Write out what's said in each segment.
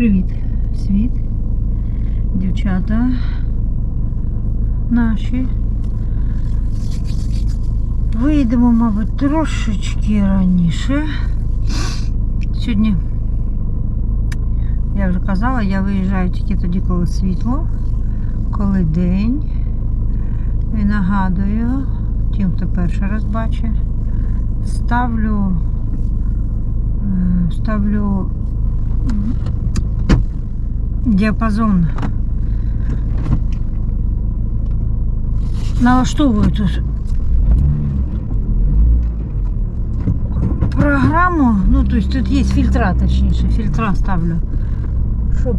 Привіт, світ, дівчата наші. Вийдемо, мабуть, трошечки раніше. Сьогодні, я вже казала, я виїжджаю тільки тоді, коли світло, коли день. І нагадую, тим, хто перший раз бачить, ставлю, е, ставлю діапазон. Налаштовую тут программу, ну то есть тут є фільтра, точніше, фільтра ставлю, щоб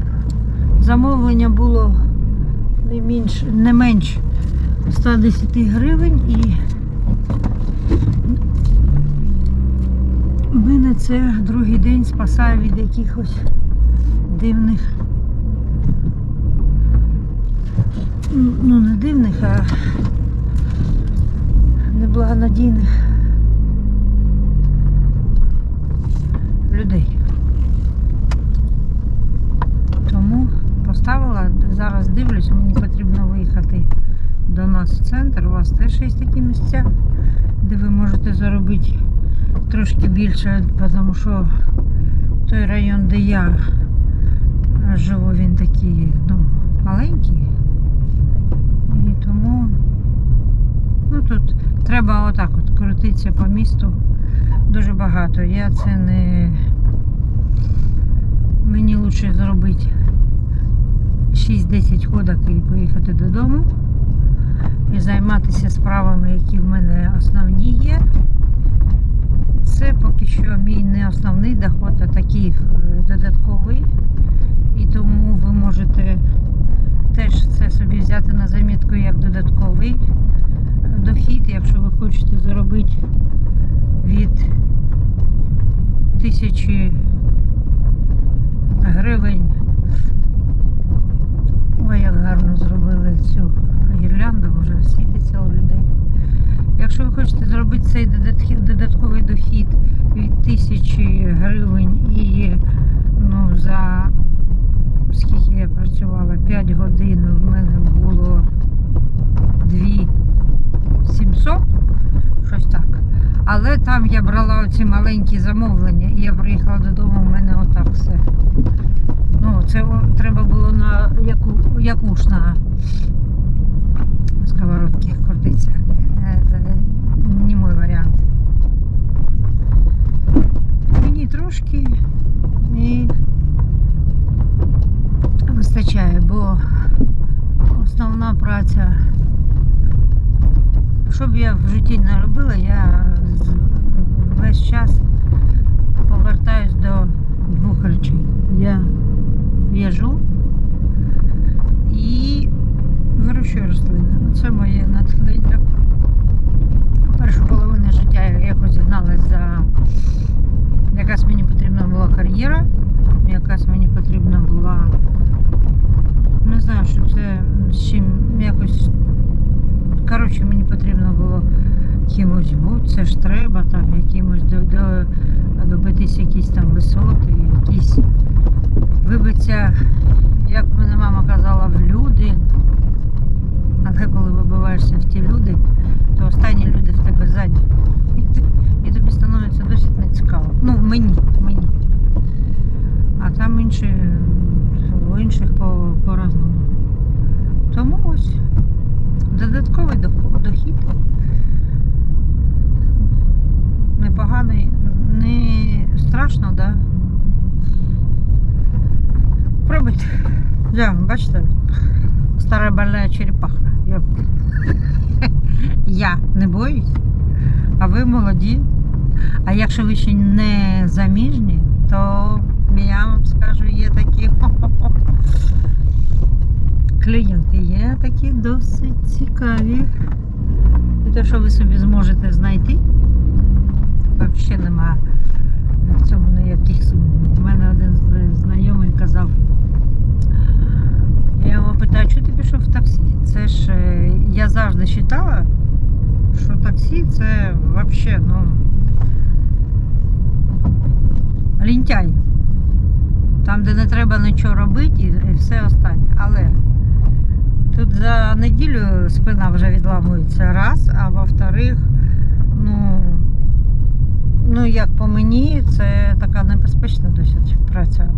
замовлення було не менш, не менш 110 гривень і мене це другий день спасає від якихось дивних. Ну, не дивних, а неблагонадійних людей. Тому поставила, зараз дивлюсь, мені потрібно виїхати до нас в центр. У вас теж є такі місця, де ви можете заробити трошки більше, тому що той район, де я живу, він такий ну, маленький. І тому ну, тут треба отак от крутитися по місту дуже багато. Я це не мені краще зробити 6-10 ходок і поїхати додому і займатися справами, які в мене основні є. Це поки що мій не основний доход, а такий е, додатковий. І тому ви можете теж це собі взяти на замітку як додатковий е, якщо ви хочете заробити від тисячі гривень. Ой, як гарно зробили цю гірлянду, вже світиться у людей. Якщо ви хочете зробити цей додатковий дохід від тисячі гривень і ну, за скільки я працювала, 5 годин в мене було 2 700, щось так. Але там я брала оці маленькі замовлення і я приїхала додому, в мене отак все. Ну, це треба було на яку, якуш на сковородці крутиться. Е, Це не мій варіант. Мені трошки і вистачає, бо основна праця. Що б я в житті не робила, я весь час повертаюсь до двох речей. Я в'яжу і вирощую рослини. Це моє натхнення. Першу половину життя я якось гналась за якась мені потрібна була кар'єра, якась мені потрібна була. Не знаю, що це з чим якось. Коротше, мені потрібно було кимось бути, це ж треба там якимось до, до, добитись якісь там висоти, якісь вибиться, як мене мама казала, в люди. Але коли вибиваєшся в ті люди, то останні люди в тебе ззаді. І, і тобі становиться досить нецікаво. Ну, мені, мені. А там інші, у інших по, по-разному. Тому ось додатковий доход, дохід. Непоганий, не страшно, да? Пробуйте. Я, бачите, стара больная черепаха. Я, я не боюсь, а ви молоді. А якщо ви ще не заміжні, то я вам скажу, є такі клієнти, є такі досить цікаві. І те, що ви собі зможете знайти, взагалі нема в цьому ніяких сумнівів. У мене один знайомий казав, я його питаю, що ти пішов в таксі? Це ж е, я завжди вважала, що таксі це взагалі, ну, лінтяй. Там, де не треба нічого робити, і, все останнє. Але тут за неділю спина вже відламується раз, а во-вторых, ну, ну як по мені, це така небезпечна досить праця.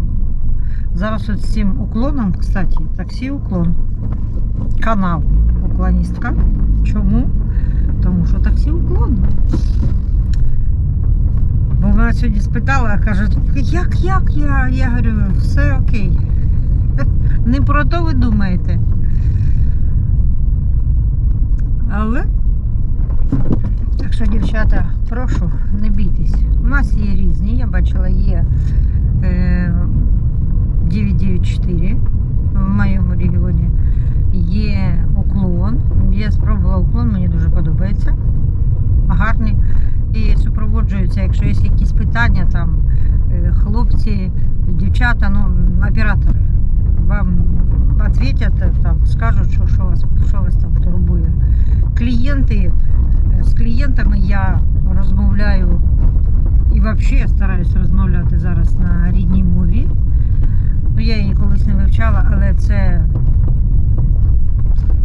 Зараз от з цим уклоном, кстати, таксі уклон, канал уклоністка. Чому? Тому що таксі уклон. Бо вона сьогодні спитала, каже, як, як я? Я говорю, все окей. Не про то ви думаєте. Але, так що, дівчата, прошу, не бійтесь. У нас є різні, я бачила, є е, 994 в моєму регіоні. Є уклон. Я спробувала уклон, мені дуже подобається. Гарні. І супроводжуються, якщо є якісь питання, там е, хлопці, дівчата, ну, оператори вам відповідять, е, там, скажуть, що, що, вас, що вас там турбує. Клієнти, е, з клієнтами я розмовляю і взагалі стараюся розмовляти зараз на рідній мові. Ну, я її колись не вивчала, але це,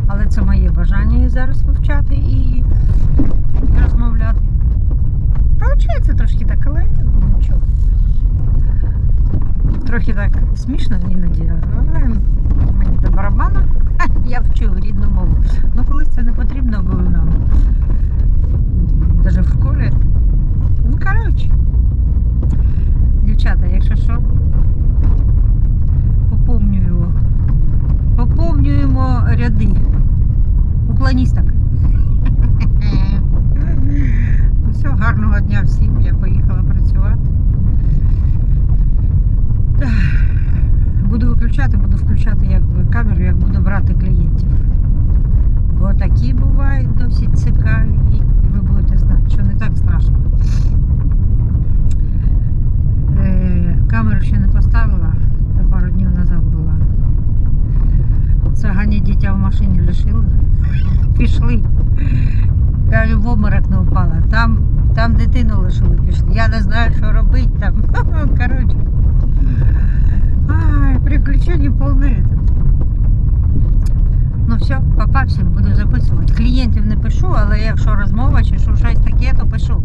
але це моє бажання зараз вивчати і розмовляти. Получається трошки так, але нічого. Трохи так смішно іноді, але мені до барабана. Я вчу рідну мову. Ну колись це не потрібно було нам. Навіть в школі. Ну, коротше. Дівчата, якщо що, поповнюємо. Поповнюємо ряди. Уклоністок. Ну все, гарного дня всім. Я поїхала працювати. Буду виключати, буду включати якби камеру, як буду брати клієнтів. Бо такі бувають досить цікаві, і ви будете знати, що не так страшно. Е, камеру ще не поставила, та пару днів назад була. Це дитя в машині лишила. Пішли. Я в обморок не впала. Там, там дитину лишили пішли. Я не знаю, що робити там. Коротше. Ай, приключення повне. Ну все, папа всім буду записувати. Клієнтів не пишу, але якщо розмова чи що щось таке, то пишу.